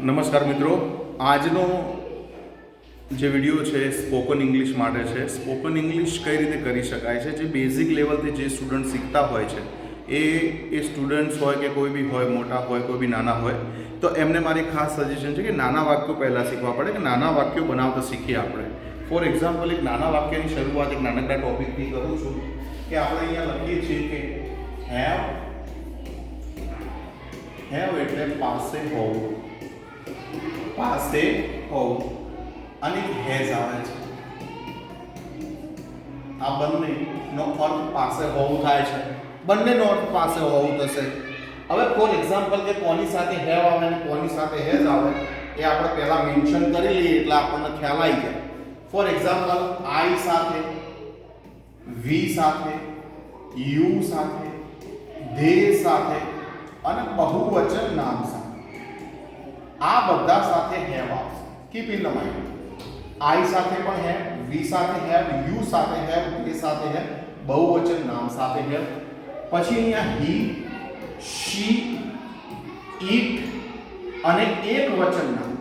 નમસ્કાર મિત્રો. આજનો જે વીડિયો છે સ્પોકન ઇંગ્લિશ માટે છે. સ્પોકન ઇંગ્લિશ કઈ રીતે કરી શકાય છે? જે બેઝિક લેવલથી જે સ્ટુડન્ટ શીખતા હોય છે, એ એ સ્ટુડન્ટ્સ હોય કે કોઈ બી હોય, મોટા હોય, કોઈ બી નાના હોય, તો એમને મારી ખાસ સજેશન છે કે નાના વાક્યો પહેલાં શીખવા પડે કે નાના વાક્યો બનાવતા શીખીએ આપણે. ફોર એક્ઝામ્પલ એક નાના વાક્યની શરૂઆત, એક નાનકડા ટોપિકથી કરું છું કે આપણે અહીંયા લખીએ છીએ કે હેવ હેવ એટલે પાસે હોવું. પાસે હોવું. અને હેઝ આવે છે. આ બંનેનો અર્થ પાસે હોવું થાય છે. બંનેનો અર્થ પાસે હોવું થશે. હવે ફોર એક્ઝામ્પલ કે કોની સાથે હેવ આવે અને કોની સાથે હેઝ આવે, એ આપણે પહેલાં મેન્શન કરી લઈએ એટલે આપણને ખ્યાલ આવી જાય. ફોર એક્ઝામ્પલ, આઈ સાથે, વી સાથે, યુ સાથે, ધે સાથે અને બહુવચન નામ સાથે. આ બધા સાથે હેવ આવશે keep in the mind I સાથે પણ હેવ વી સાથે હેવ યુ સાથે હેવ એ સાથે હેવ બહુવચન નામ સાથે હેવ પછી અહીંયા હી, શી, ઈટ અને એક વચન નામ.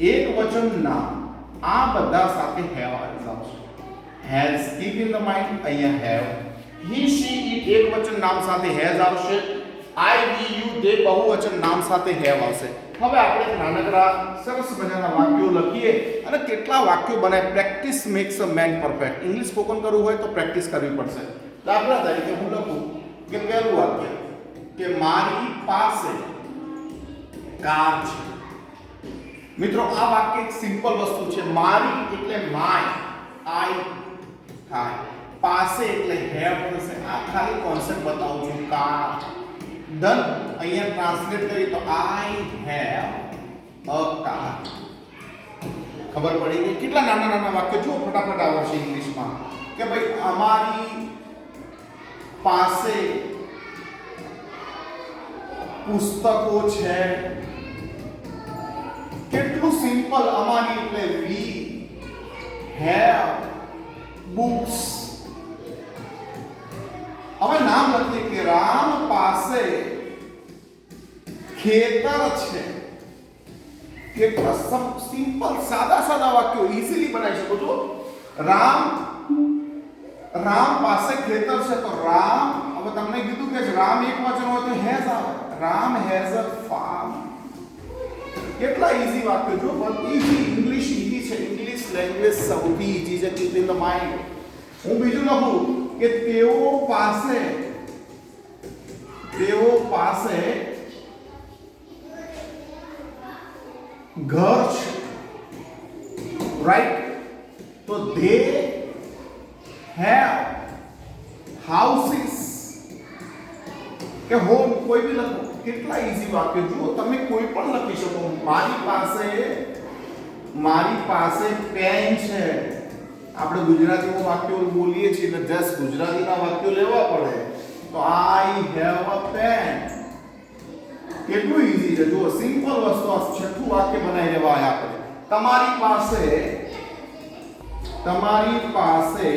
એક વચન નામ આ બધા સાથે હેવ આવી આવશે. Has keep in the mind અહીંયા હેવ હી, શી, ઈટ એક વચન નામ સાથે હેઝ આવશે. આઈ વી યુ તે બહુવચન નામ સાથે હેવ આવશે હવે આપણે એક નાનકડા સરસ મજાના વાક્યો લખીએ અને કેટલા વાક્યો બનાય practice makes a man perfect English spoken કરવું હોય તો પ્રેક્ટિસ કરવી પડશે દાખલા તરીકે હું લખું કે પહેલું વાક્ય કે મારી પાસે કાર છે મિત્રો આ વાક્ય એક સિમ્પલ વસ્તુ છે મારી એટલે માય આઈ થાય પાસે એટલે હેવ થશે આ ખાલી કોન્સેપ્ટ બતાવું છું કાર ડન અહીંયા ટ્રાન્સલેટ કરી તો આઈ હેવ અ કાર ખબર પડી ગઈ કેટલા નાના નાના વાક્યો જો ફટાફટ આવશે ઇંગ્લિશમાં કે ભાઈ અમારી પાસે પુસ્તકો છે કેટલું સિમ્પલ અમારી એટલે વી હેવ બુક્સ હવે નામ લખીએ કે રામ પાસે ખેતર છે કેટલા સિમ્પલ સાદા સાદા વાક્યો ઈઝીલી બનાવી શકો છો રામ રામ પાસે ખેતર છે તો રામ હવે તમને કીધું કે રામ એક વચન હોય તો હેઝ આવે રામ હેઝ અ ફાર્મ કેટલા ઈઝી વાક્યો જો પણ ઈઝી ઇંગ્લિશ ઈઝી છે ઇંગ્લિશ લેંગ્વેજ સૌથી ઈઝી છે કીપ ઇન ધ માઇન્ડ હું બીજું લખું કે તેઓ પાસે તેઓ પાસે ઘર છે રાઈટ તો ધે હેવ હાઉસીસ કે હોમ કોઈ બી લખો કેટલા ઈઝી વાક્ય જુઓ તમે કોઈ પણ લખી શકો મારી પાસે મારી પાસે પેન છે આપણે ગુજરાતીમાં વાક્યો બોલીએ છીએ એટલે જસ્ટ ગુજરાતીના વાક્યો લેવા પડે. તો આઈ હેવ અ પેન કેટલું ઈઝી છે? જુઓ સિમ્પલ વસ્તુ આ છઠ્ઠું વાક્ય બનાવી લેવા આપણે. તમારી પાસે તમારી પાસે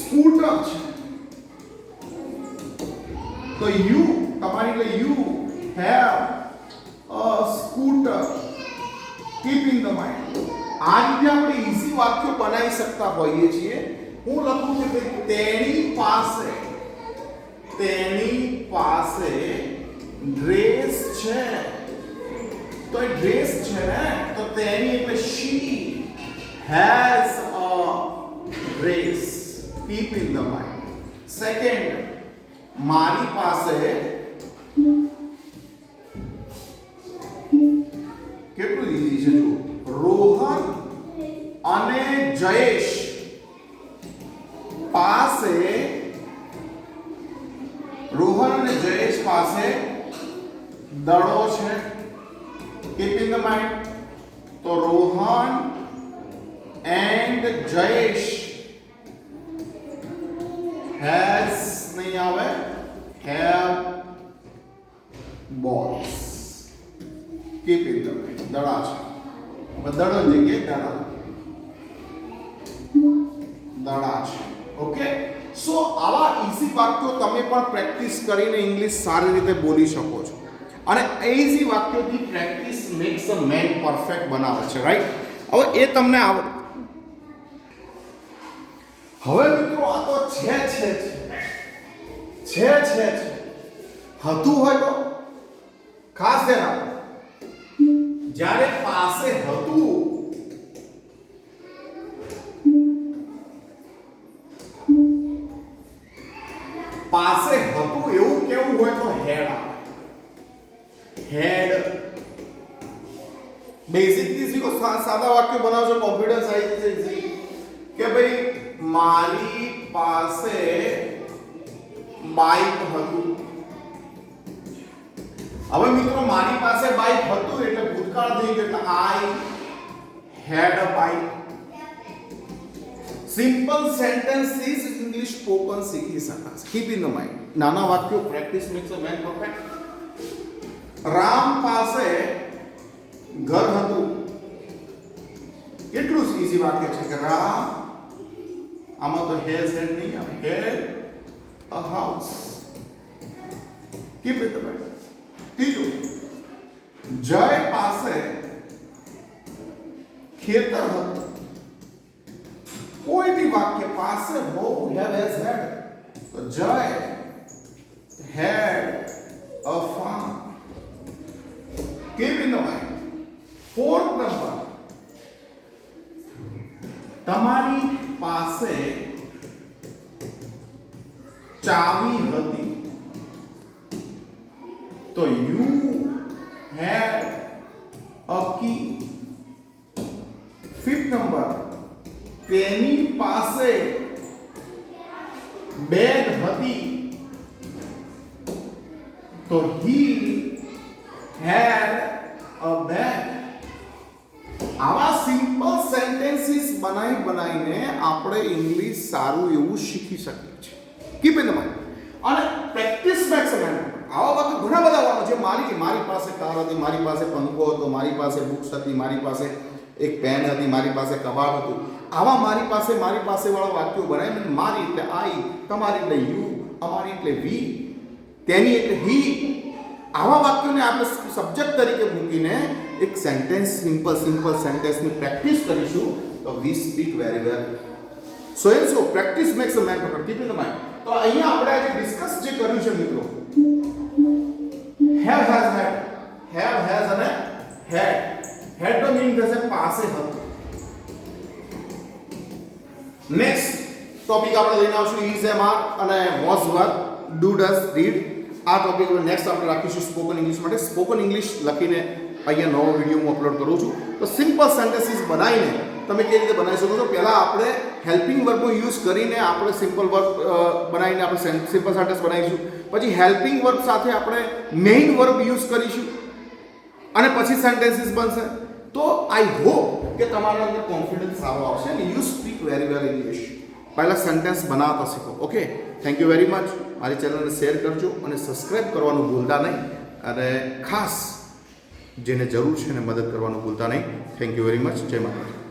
સ્કૂટર છે. તો યુ, તમારી એટલે you have a scooter keep in the mind આ રીતે આપણે ઈઝી વાક્યો બનાવી શકતા હોઈએ છીએ હું લખું છું કે તેની પાસે તેની પાસે ડ્રેસ છે તો એ ડ્રેસ છે ને તો તેની એટલે she has a dress keep in the mind second મારી પાસે કેટલું ઈઝી છે જો રોહન અને જયેશ પાસે રોહન અને જયેશ પાસે દડો છે કીપ ઇન ધ માઇન્ડ તો રોહન એન્ડ જયેશ હેઝ નહીં આવે have balls keep in the mind દડા છે દડો જગ્યાએ દડા દડા છે ઓકે સો આવા ઇઝી વાક્યો તમે પણ પ્રેક્ટિસ કરીને ઇંગ્લિશ સારી રીતે બોલી શકો છો. અને easy વાક્યોથી practice makes a man perfect બનાવે છે રાઈટ હવે એ તમને આવડે હવે મિત્રો આ તો છે. છે છે છે. હતું હોય તો ખાસ ધ્યાન આપો. જ્યારે પાસે હતું પાસે હતું એવું કેવું હોય તો હેડ આવે. હેડ બેઝિકલી શીખો સા- સાદા વાક્ય બનાવજો કોન્ફિડન્સ આવી જશે કે ભાઈ, મારી પાસે બાઇક હતું. હવે મિત્રો, મારી પાસે બાઇક હતું એટલે ભૂતકાળ થઈ ગયો I had a bike simple sentences English spoken શીખી શકાશે કીપ ઇન ધ માઇન્ડ નાના વાક્યો practice makes a man perfect Ram પાસે ઘર હતું કેટલું ઈઝી વાક્ય છે કે રામ આમાં તો હેઝ હેડ નહીં આવે had a house keep it the mind ત્રીજું જય પાસે ખેતર હતું કોઈ બી વાક્ય પાસે હો હેવ હેઝ હેડ તો Jay had a farm keep in the mind fourth number તમારી પાસે ચાવી હતી તો you had a key fifth number તેની પાસે બેગ હતી. તો હી હેર અ બેગ આવા સિમ્પલ સેન્ટેન્સીસ બનાવી બનાવીને આપણે ઇંગ્લિશ સારું એવું શીખી શકીએ છીએ. કીપ ઇન માઇન્ડ અને પ્રેક્ટિસ મેક્સ આવા વાતો ઘણા બધા હોવાના છે, મારી મારી પાસે કાર હતી, મારી પાસે પંખો હતો, મારી પાસે બુક્સ હતી, મારી પાસે એક પેન હતી, મારી પાસે કબાટ હતું. આવા મારી પાસે મારી પાસે વાળા વાક્યો બનાવીને મારી એટલે આઈ, તમારી એટલે યુ, અમારી એટલે વી, તેની એટલે હી. આવા વાક્યોને આપણે સબ્જેક્ટ તરીકે મૂકીને એક સેન્ટેન્સ સિમ્પલ સિમ્પલ સેન્ટેન્સની પ્રેક્ટિસ કરીશું તો we speak very well so M so practice makes a man perfect keep in mind તો અહીંયા આપણે આજે ડિસ્કસ જે કર્યું છે મિત્રો have has had have has અને હેડ હેડ નો મીનિંગ થશે પાસે હતું. નેક્સ્ટ ટોપિક આપણે લઈને આવશું ઇઝ એમ આર અને was were do does read આ ટોપિક નેક્સ્ટ આપણે રાખીશું સ્પોકન ઇંગ્લિશ માટે. સ્પોકન ઇંગ્લિશ લખીને અહીંયા નવો વીડિયો હું અપલોડ કરું છું. તો સિમ્પલ સેન્ટેન્સીસ બનાવીને તમે કેવી રીતે બનાવી શકો છો? પહેલાં આપણે હેલ્પિંગ વર્બનો યુઝ કરીને આપણે સિમ્પલ વર્બ બનાવીને આપણે સિમ્પલ સેન્ટેન્સ બનાવીશું. પછી હેલ્પિંગ વર્બ સાથે આપણે મેઇન વર્બ યુઝ કરીશું. અને પછી સેન્ટેન્સીસ બનશે. તો આઈ હોપ કે તમારા અંદર કોન્ફિડન્સ સારો આવશે અને you speak very well English પહેલાં સેન્ટેન્સ બનાવતા શીખો. Okay thank you very much મારી ચેનલને શેર કરજો અને સબસ્ક્રાઈબ કરવાનું ભૂલતા નહીં. અને ખાસ જેને જરૂર છે એને મદદ કરવાનું ભૂલતા નહીં. થેન્ક યુ વેરી મચ જય માતાજી.